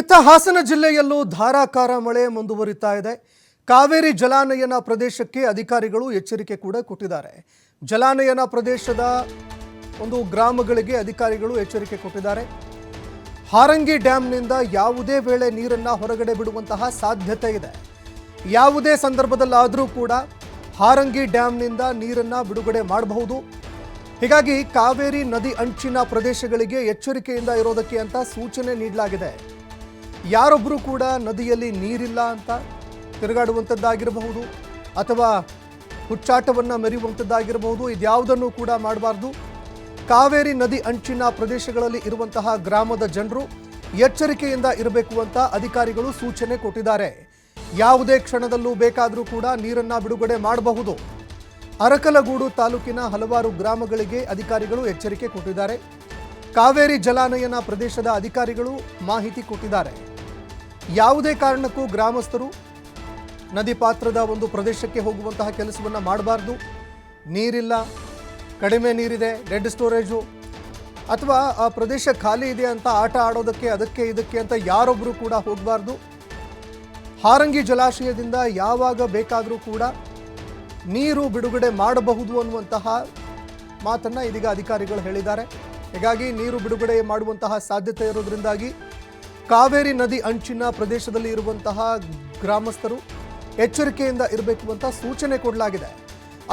ಇತ್ತ ಹಾಸನ ಜಿಲ್ಲೆಯಲ್ಲೂ ಧಾರಾಕಾರ ಮಳೆ ಮುಂದುವರಿತಾ ಇದೆ. ಕಾವೇರಿ ಜಲಾನಯನ ಪ್ರದೇಶಕ್ಕೆ ಅಧಿಕಾರಿಗಳು ಎಚ್ಚರಿಕೆ ಕೂಡ ಕೊಟ್ಟಿದ್ದಾರೆ. ಜಲಾನಯನ ಪ್ರದೇಶದ ಒಂದು ಗ್ರಾಮಗಳಿಗೆ ಅಧಿಕಾರಿಗಳು ಎಚ್ಚರಿಕೆ ಕೊಟ್ಟಿದ್ದಾರೆ. ಹಾರಂಗಿ ಡ್ಯಾಂನಿಂದ ಯಾವುದೇ ವೇಳೆ ನೀರನ್ನು ಹೊರಗಡೆ ಬಿಡುವಂತಹ ಸಾಧ್ಯತೆ ಇದೆ. ಯಾವುದೇ ಸಂದರ್ಭದಲ್ಲಾದರೂ ಕೂಡ ಹಾರಂಗಿ ಡ್ಯಾಂನಿಂದ ನೀರನ್ನು ಬಿಡುಗಡೆ ಮಾಡಬಹುದು. ಹೀಗಾಗಿ ಕಾವೇರಿ ನದಿ ಅಂಚಿನ ಪ್ರದೇಶಗಳಿಗೆ ಎಚ್ಚರಿಕೆಯಿಂದ ಇರೋದಕ್ಕೆ ಅಂತ ಸೂಚನೆ ನೀಡಲಾಗಿದೆ. ಯಾರೊಬ್ಬರು ಕೂಡ ನದಿಯಲ್ಲಿ ನೀರಿಲ್ಲ ಅಂತ ತಿರುಗಾಡುವಂಥದ್ದಾಗಿರಬಹುದು ಅಥವಾ ಹುಚ್ಚಾಟವನ್ನು ಮೆರೆಯುವಂಥದ್ದಾಗಿರಬಹುದು, ಇದ್ಯಾವುದನ್ನು ಕೂಡ ಮಾಡಬಾರ್ದು. ಕಾವೇರಿ ನದಿ ಅಂಚಿನ ಪ್ರದೇಶಗಳಲ್ಲಿ ಇರುವಂತಹ ಗ್ರಾಮದ ಜನರು ಎಚ್ಚರಿಕೆಯಿಂದ ಇರಬೇಕು ಅಂತ ಅಧಿಕಾರಿಗಳು ಸೂಚನೆ ಕೊಟ್ಟಿದ್ದಾರೆ. ಯಾವುದೇ ಕ್ಷಣದಲ್ಲೂ ಬೇಕಾದರೂ ಕೂಡ ನೀರನ್ನು ಬಿಡುಗಡೆ ಮಾಡಬಹುದು. ಅರಕಲಗೂಡು ತಾಲೂಕಿನ ಹಲವಾರು ಗ್ರಾಮಗಳಿಗೆ ಅಧಿಕಾರಿಗಳು ಎಚ್ಚರಿಕೆ ಕೊಟ್ಟಿದ್ದಾರೆ. ಕಾವೇರಿ ಜಲಾನಯನ ಪ್ರದೇಶದ ಅಧಿಕಾರಿಗಳು ಮಾಹಿತಿ ಕೊಟ್ಟಿದ್ದಾರೆ. ಯಾವುದೇ ಕಾರಣಕ್ಕೂ ಗ್ರಾಮಸ್ಥರು ನದಿ ಪಾತ್ರದ ಒಂದು ಪ್ರದೇಶಕ್ಕೆ ಹೋಗುವಂತಹ ಕೆಲಸವನ್ನು ಮಾಡಬಾರ್ದು. ನೀರಿಲ್ಲ, ಕಡಿಮೆ ನೀರಿದೆ ಡೆಡ್ ಸ್ಟೋರೇಜು ಅಥವಾ ಆ ಪ್ರದೇಶ ಖಾಲಿ ಇದೆ ಅಂತ ಆಟ ಆಡೋದಕ್ಕೆ, ಅದಕ್ಕೆ ಇದಕ್ಕೆ ಅಂತ ಯಾರೊಬ್ಬರು ಕೂಡ ಹೋಗಬಾರ್ದು. ಹಾರಂಗಿ ಜಲಾಶಯದಿಂದ ಯಾವಾಗ ಬೇಕಾದರೂ ಕೂಡ ನೀರು ಬಿಡುಗಡೆ ಮಾಡಬಹುದು ಅನ್ನುವಂತಹ ಮಾತನ್ನು ಇದೀಗ ಅಧಿಕಾರಿಗಳು ಹೇಳಿದ್ದಾರೆ. ಹೀಗಾಗಿ ನೀರು ಬಿಡುಗಡೆ ಮಾಡುವಂತಹ ಸಾಧ್ಯತೆ ಇರೋದ್ರಿಂದಾಗಿ ಕಾವೇರಿ ನದಿ ಅಂಚಿನ ಪ್ರದೇಶದಲ್ಲಿ ಇರುವಂತಹ ಗ್ರಾಮಸ್ಥರು ಎಚ್ಚರಿಕೆಯಿಂದ ಇರಬೇಕು ಅಂತ ಸೂಚನೆ ಕೊಡಲಾಗಿದೆ.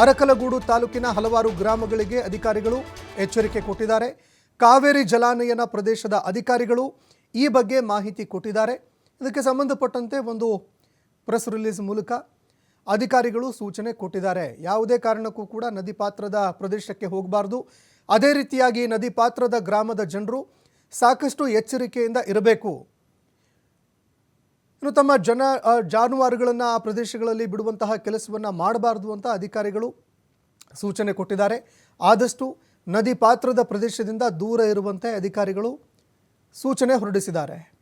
ಅರಕಲಗೂಡು ತಾಲೂಕಿನ ಹಲವಾರು ಗ್ರಾಮಗಳಿಗೆ ಅಧಿಕಾರಿಗಳು ಎಚ್ಚರಿಕೆ ಕೊಟ್ಟಿದ್ದಾರೆ. ಕಾವೇರಿ ಜಲಾನಯನ ಪ್ರದೇಶದ ಅಧಿಕಾರಿಗಳು ಈ ಬಗ್ಗೆ ಮಾಹಿತಿ ಕೊಟ್ಟಿದ್ದಾರೆ. ಇದಕ್ಕೆ ಸಂಬಂಧಪಟ್ಟಂತೆ ಒಂದು ಪ್ರೆಸ್ ರಿಲೀಸ್ ಮೂಲಕ ಅಧಿಕಾರಿಗಳು ಸೂಚನೆ ಕೊಟ್ಟಿದ್ದಾರೆ. ಯಾವುದೇ ಕಾರಣಕ್ಕೂ ಕೂಡ ನದಿ ಪಾತ್ರದ ಪ್ರದೇಶಕ್ಕೆ ಹೋಗಬಾರ್ದು. ಅದೇ ರೀತಿಯಾಗಿ ನದಿ ಪಾತ್ರದ ಗ್ರಾಮದ ಜನರು ಸಾಕಷ್ಟು ಎಚ್ಚರಿಕೆಯಿಂದ ಇರಬೇಕು. ಇನ್ನು ತಮ್ಮ ಜನ ಜಾನುವಾರುಗಳನ್ನು ಆ ಪ್ರದೇಶಗಳಲ್ಲಿ ಬಿಡುವಂತಹ ಕೆಲಸವನ್ನು ಮಾಡಬಾರ್ದು ಅಂತ ಅಧಿಕಾರಿಗಳು ಸೂಚನೆ ಕೊಟ್ಟಿದ್ದಾರೆ. ಆದಷ್ಟು ನದಿ ಪಾತ್ರದ ಪ್ರದೇಶದಿಂದ ದೂರ ಇರುವಂತೆ ಅಧಿಕಾರಿಗಳು ಸೂಚನೆ ಹೊರಡಿಸಿದ್ದಾರೆ.